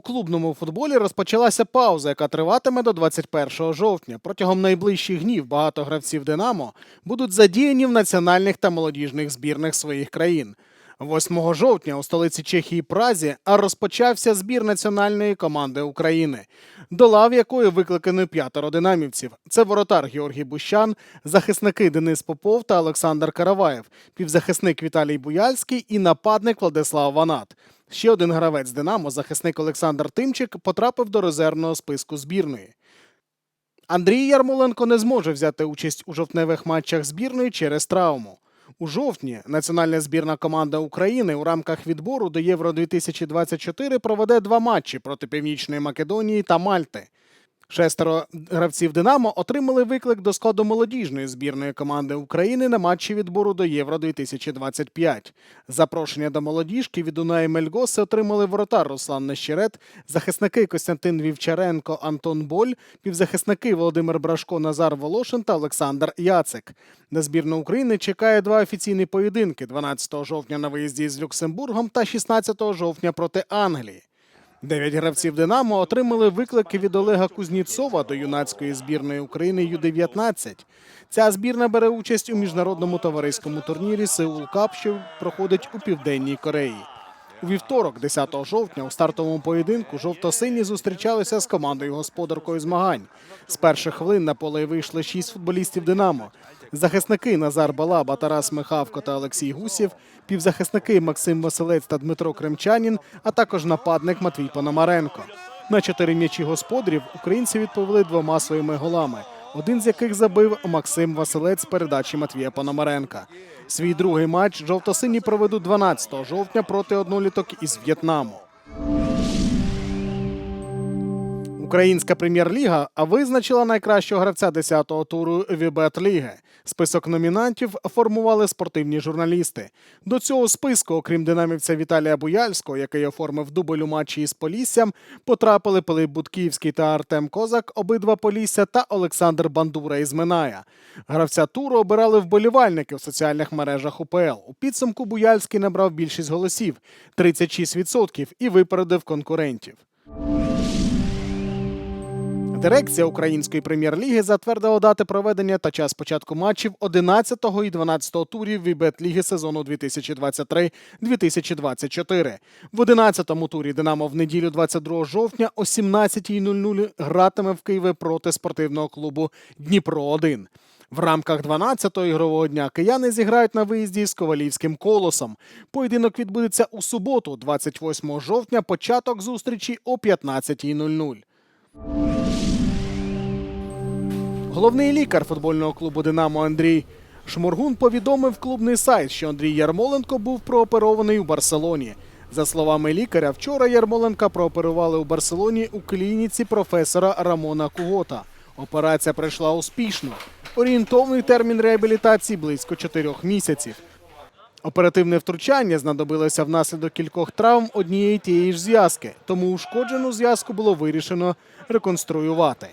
У клубному футболі розпочалася пауза, яка триватиме до 21 жовтня. Протягом найближчих днів багато гравців Динамо будуть задіяні в національних та молодіжних збірних своїх країн. 8 жовтня у столиці Чехії Празі розпочався збір національної команди України, до лав якої викликано п'ятеро динамівців. Це воротар Георгій Бущан, захисники Денис Попов та Олександр Караваєв, півзахисник Віталій Буяльський і нападник Владислав Ванат. Ще один гравець Динамо, захисник Олександр Тимчик, потрапив до резервного списку збірної. Андрій Ярмоленко не зможе взяти участь у жовтневих матчах збірної через травму. У жовтні національна збірна команда України у рамках відбору до Євро 2024 проведе два матчі проти Північної Македонії та Мальти. Шестеро гравців Динамо отримали виклик до складу молодіжної збірної команди України на матчі відбору до Євро 2025. Запрошення до молодіжки від Унаї Мельгоси отримали воротар Руслан Нещерет, захисники Костянтин Вівчаренко, Антон Боль, півзахисники Володимир Брашко, Назар Волошин та Олександр Яцик. На збірну України чекає два офіційні поєдинки: 12 жовтня на виїзді з Люксембургом та 16 жовтня проти Англії. Дев'ять гравців Динамо отримали виклики від Олега Кузніцова до юнацької збірної України Ю-19. Ця збірна бере участь у міжнародному товариському турнірі Сеул Кап, що проходить у південній Кореї. У вівторок, 10 жовтня, у стартовому поєдинку жовто-сині зустрічалися з командою господаркою змагань. З перших хвилин на поле вийшли шість футболістів Динамо. Захисники Назар Балаба, Тарас Михавко та Олексій Гусів, півзахисники Максим Василець та Дмитро Кремчанін, а також нападник Матвій Пономаренко. На чотири м'ячі господарів українці відповіли двома своїми голами, один з яких забив Максим Василець з передачі Матвія Пономаренка. Свій другий матч жовто-сині проведуть 12 жовтня проти одноліток із В'єтнаму. Українська прем'єр-ліга визначила найкращого гравця 10-го туру Вібет Ліги. Список номінантів формували спортивні журналісти. До цього списку, окрім динамівця Віталія Буяльського, який оформив дубль у матчі із Поліссям, потрапили Пилип Будківський та Артем Козак, обидва Полісся, та Олександр Бандура із Миная. Гравця туру обирали вболівальники в соціальних мережах УПЛ. У підсумку Буяльський набрав більшість голосів 36% і випередив конкурентів. Дирекція української прем'єр-ліги затвердила дати проведення та час початку матчів 11 і 12 турів Вібет ліги сезону 2023-2024. В 11-му турі Динамо в неділю 22 жовтня о 17.00 гратиме в Києві проти спортивного клубу Дніпро 1 в рамках 12-го ігрового дня кияни зіграють на виїзді з ковалівським колосом. Поєдинок відбудеться у суботу, 28 жовтня. Початок зустрічі о 15.00. Головний лікар футбольного клубу Динамо Андрій Шморгун повідомив клубний сайт, що Андрій Ярмоленко був прооперований у Барселоні. За словами лікаря, вчора Ярмоленка прооперували у Барселоні у клініці професора Рамона Кугота. Операція пройшла успішно. Орієнтовний термін реабілітації близько 4 місяців. Оперативне втручання знадобилося внаслідок кількох травм однієї тієї ж зв'язки, тому ушкоджену зв'язку було вирішено реконструювати.